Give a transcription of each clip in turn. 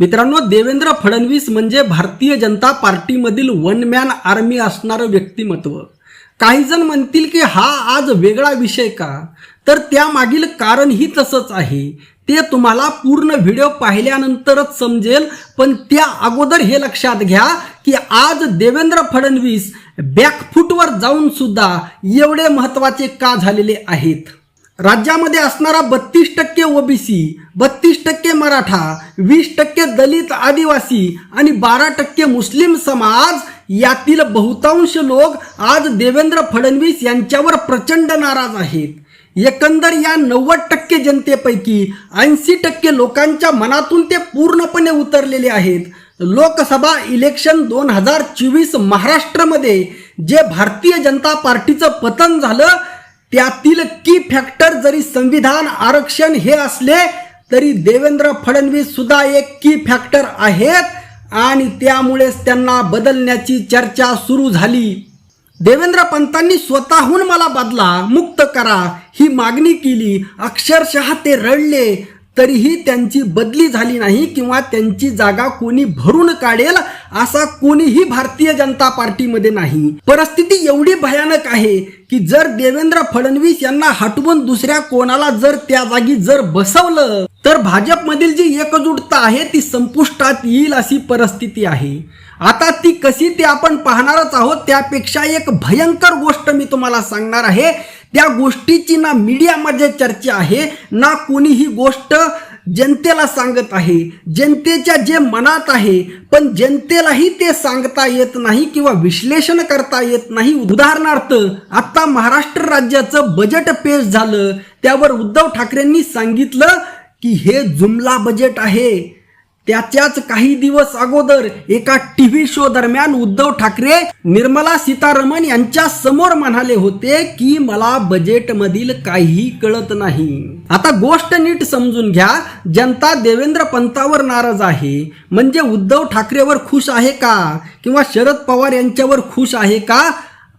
मित्रांनो देवेंद्र फडणवीस म्हणजे भारतीय जनता पार्टीमधील वन मॅन आर्मी असणारं व्यक्तिमत्व. काही जण म्हणतील की हा आज वेगळा विषय का? तर त्यामागील कारणही तसंच आहे. ते तुम्हाला पूर्ण व्हिडिओ पाहिल्यानंतरच समजेल पण त्या अगोदर हे लक्षात घ्या की आज देवेंद्र फडणवीस बॅकफूटवर जाऊन सुद्धा एवढे महत्त्वाचे का झालेले आहेत? राज्यामध्ये असणारा बत्तीस टक्के ओबीसी बत्तीस टक्के मराठा वीस टक्के दलित आदिवासी आणि बारा टक्के मुस्लिम समाज यातील बहुतांश लोक आज देवेंद्र फडणवीस यांच्यावर प्रचंड नाराज आहेत. एकंदर या नव्वद टक्के जनतेपैकी ऐंशी टक्के लोकांच्या मनातून ते पूर्णपणे उतरलेले आहेत. लोकसभा इलेक्शन दोन हजार चोवीस महाराष्ट्रामध्ये जे भारतीय जनता पार्टीचं पतन झालं त्यातील की फॅक्टर जरी संविधान आरक्षण हे असले तरी देवेंद्र फडणवीस सुद्धा एक की फॅक्टर आहेत आणि त्यामुळेच त्यांना बदलण्याची चर्चा सुरू झाली. देवेंद्र पंतांनी स्वतःहून मला बदला मुक्त करा ही मागणी केली. अक्षरशः ते रडले. तरीही त्यांची बदली झाली नाही किंवा त्यांची जागा कोणी भरून काढेल असा कोणीही भारतीय जनता पार्टीमध्ये नाही. परिस्थिती एवढी भयानक आहे की जर देवेंद्र फडणवीस यांना हटवून दुसऱ्या कोणाला जर त्या जागी जर बसवलं तर भाजपमधील जी एकजुटता आहे ती संपुष्टात येईल अशी परिस्थिती आहे. आता ती कशी ती आपण पाहणारच आहोत त्यापेक्षा एक भयंकर गोष्ट मी तुम्हाला सांगणार आहे. त्या गोष्टीची ना मीडियामध्ये चर्चा आहे ना कोणी ही गोष्ट जनतेला सांगत आहे. जनतेच्या जे मनात आहे पण जनतेलाही ते सांगता येत नाही किंवा विश्लेषण करता येत नाही. उदाहरणार्थ आता महाराष्ट्र राज्याचं बजेट पेश झालं त्यावर उद्धव ठाकरेंनी सांगितलं की हे जुमला बजेट आहे. त्याच्याच काही दिवस अगोदर एका टीव्ही शो दरम्यान उद्धव ठाकरे निर्मला सीतारमण यांच्या समोर म्हणाले होते की मला बजेट मधील काही कळत नाही. आता गोष्ट नीट समजून घ्या. जनता देवेंद्र पंतावर नाराज आहे. म्हणजे उद्धव ठाकरेवर खुश आहे का? किंवा शरद पवार यांच्यावर खुश आहे का?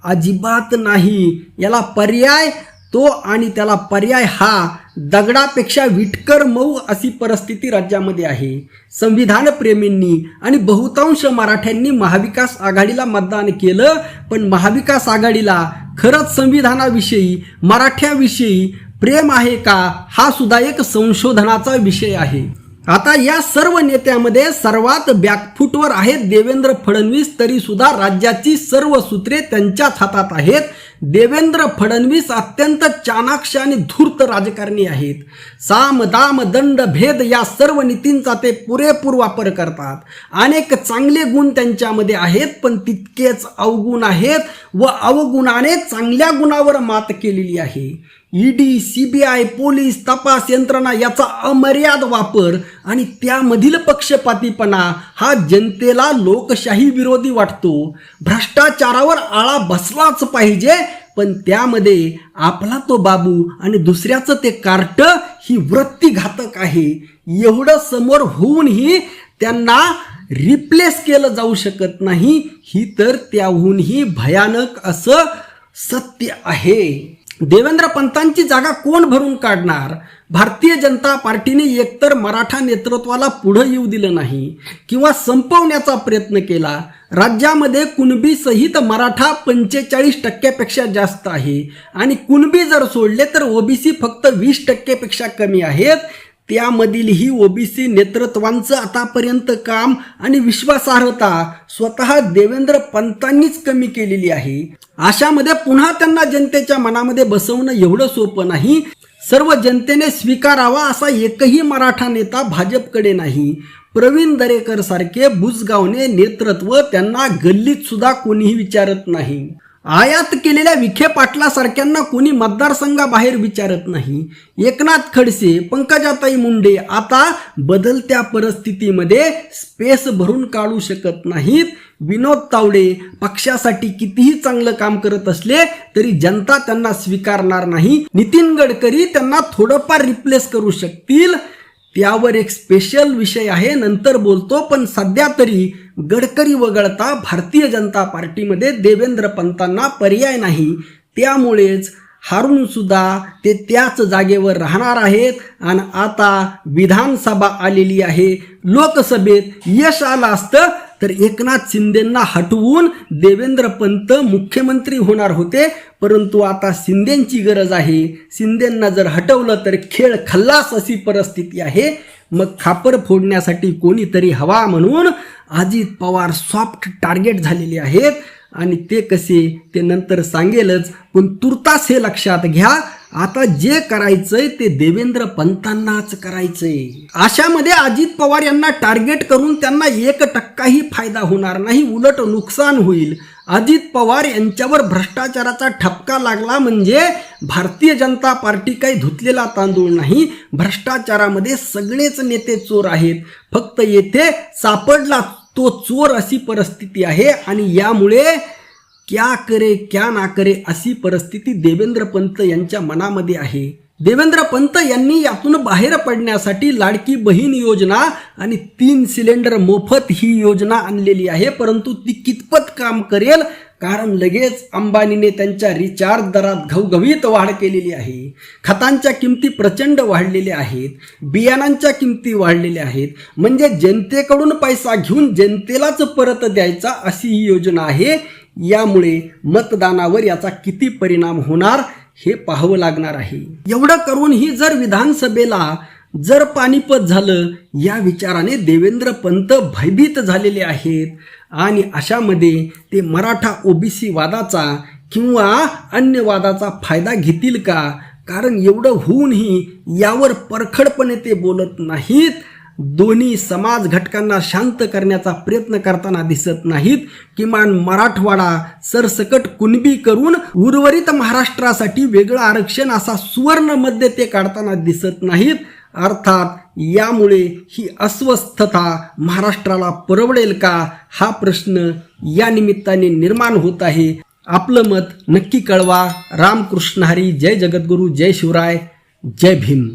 अजिबात नाही. याला पर्याय तो आणि त्याला पर्याय हा. दगडापेक्षा विटकर मऊ अशी परिस्थिती राज्यामध्ये आहे. संविधानप्रेमींनी आणि बहुतांश मराठ्यांनी महाविकास आघाडीला मतदान केलं पण महाविकास आघाडीला खरंच संविधानाविषयी मराठ्याविषयी प्रेम आहे का हा सुद्धा एक संशोधनाचा विषय आहे. आता या सर्व नेत्यामध्ये सर्वात बॅकफूटवर आहेत देवेंद्र फडणवीस तरी सुद्धा राज्याची सर्व सूत्रे त्यांच्याच हातात आहेत. देवेंद्र फडणवीस अत्यंत चाणाक्ष आणि धूर्त राजकारणी आहेत. साम दाम दंड भेद या सर्व नीतींचा ते पुरेपूर वापर करतात. अनेक चांगले गुण त्यांच्यामध्ये आहेत पण तितकेच अवगुण आहेत व अवगुणाने चांगल्या गुणावर मात केलेली आहे. ईडी सीबीआय पोलीस तपास यंत्रणा याचा अमर्याद वापर आणि त्यामधील पक्षपातीपणा हा जनतेला लोकशाही विरोधी वाटतो. भ्रष्टाचारावर आळा बसलाच पाहिजे पण त्यामध्ये आपला तो बाबू आणि दुसऱ्याचं ते कार्ट ही वृत्ती घातक आहे. एवढं समोर होऊनही त्यांना रिप्लेस केलं जाऊ शकत नाही. ही तर त्याहूनही भयानक असं सत्य आहे. देवेंद्र पंतांची जागा कोण भरून काढणार? भारतीय जनता पार्टीने एकतर मराठा नेतृत्वाला पुढं येऊ दिलं नाही किंवा संपवण्याचा प्रयत्न केला. राज्यामध्ये कुणबी सहित मराठा पंचेचाळीस टक्क्यापेक्षा जास्त आहे. आणि कुणबी जर सोडले तर ओबीसी फक्त वीस टक्केपेक्षा कमी आहेत. त्यामधील ही ओबीसी नेतृत्वांचं आतापर्यंत काम आणि विश्वासार्हता स्वतः देवेंद्र पंतांनीच कमी केलेली आहे. अशामध्ये पुन्हा त्यांना जनतेच्या मनामध्ये बसवणं एवढं सोपं नाही. सर्व जनतेने स्वीकारावा असा एकही मराठा नेता भाजपकडे नाही. प्रवीण दरेकर सारखे बुजगावने नेतृत्व त्यांना गल्लीत सुद्धा कोणीही विचारत नाही. आयात केलेल्या विखे पाटलासारख्यांना कोणी मतदारसंघाबाहेर विचारत नाही. एकनाथ खडसे पंकजाताई मुंडे आता बदलत्या परिस्थितीमध्ये स्पेस भरून काढू शकत नाहीत. विनोद तावडे पक्षासाठी कितीही चांगलं काम करत असले तरी जनता त्यांना स्वीकारणार नाही. नितीन गडकरी त्यांना थोडंफार रिप्लेस करू शकतील. त्यावर एक स्पेशल विषय आहे. नंतर बोलतो पण सध्या तरी गडकरी वगळता भारतीय जनता पार्टीमध्ये देवेंद्र पंतांना पर्याय नाही. त्यामुळेच हारून सुद्धा ते त्याच जागेवर राहणार आहेत. आणि आता विधानसभा आलेली आहे. लोकसभेत यश आलं असतं तर एकनाथ शिंदेंना हटवून देवेंद्र पंत मुख्यमंत्री होणार होते. परंतु आता शिंदेंची गरज आहे. शिंदेंना जर हटवलं तर खेळ खल्लास अशी परिस्थिती आहे. मग खापर फोडण्यासाठी कोणीतरी हवा म्हणून अजित पवार सॉफ्ट टार्गेट झालेले आहेत. आणि ते कसे? ते नंतर सांगेलच. पण तुर्तास हे लक्षात घ्या. आता जे करायचंय ते देवेंद्र पंतांनाच करायचंय. अशामध्ये अजित पवार यांना टार्गेट करून त्यांना एक टक्काही फायदा होणार नाही उलट नुकसान होईल. अजित पवार यांच्यावर भ्रष्टाचाराचा ठपका लागला म्हणजे भारतीय जनता पार्टी काही धुतलेला तांदूळ नाही भ्रष्टाचारामध्ये सगळेच नेते चोर आहेत. फक्त येथे सापडला तो चोर अशी परिस्थिती आहे आणि यामुळे क्या करे क्या ना करे अशी परिस्थिती देवेंद्र पंत यांच्या मनामध्ये आहे. देवेंद्र पंत यांनी यातून बाहेर पडण्यासाठी लाडकी बहीण योजना आणि तीन सिलेंडर मोफत ही योजना आणलेली आहे. परंतु ती कितपत काम करेल? कारण लगेच अंबानीने त्यांच्या रिचार्ज दरात घवघवीत वाढ केलेली आहे. खतांच्या किमती प्रचंड वाढलेल्या आहेत. बियाणांच्या किमती वाढलेल्या आहेत. म्हणजे जनतेकडून पैसा घेऊन जनतेलाच परत द्यायचा अशी ही योजना आहे. यामुळे मतदानावर याचा किती परिणाम होणार हे पाहावं लागणार आहे. एवढं करूनही जर विधानसभेला जर पानिपत झालं या विचाराने देवेंद्र पंत भयभीत झालेले आहेत. आणि अशामध्ये ते मराठा ओबीसी वादाचा किंवा अन्य वादाचा फायदा घेतील का? कारण एवढं होऊनही यावर परखडपणे ते बोलत नाहीत. दोन्ही समाज घटकांना शांत करण्याचा प्रयत्न करताना दिसत नाहीत. किमान मराठवाडा सरसकट कुणबी करून उर्वरित महाराष्ट्रासाठी वेगळं आरक्षण असा सुवर्णमध्ये ते काढताना दिसत नाहीत. अर्थात यामुळे ही अस्वस्थता महाराष्ट्राला परवडेल का? हा प्रश्न या निमित्ताने निर्माण होत आहे. आपलं मत नक्की कळवा. रामकृष्ण हरी. जय जगद्गुरू. जय शिवराय. जय भीम.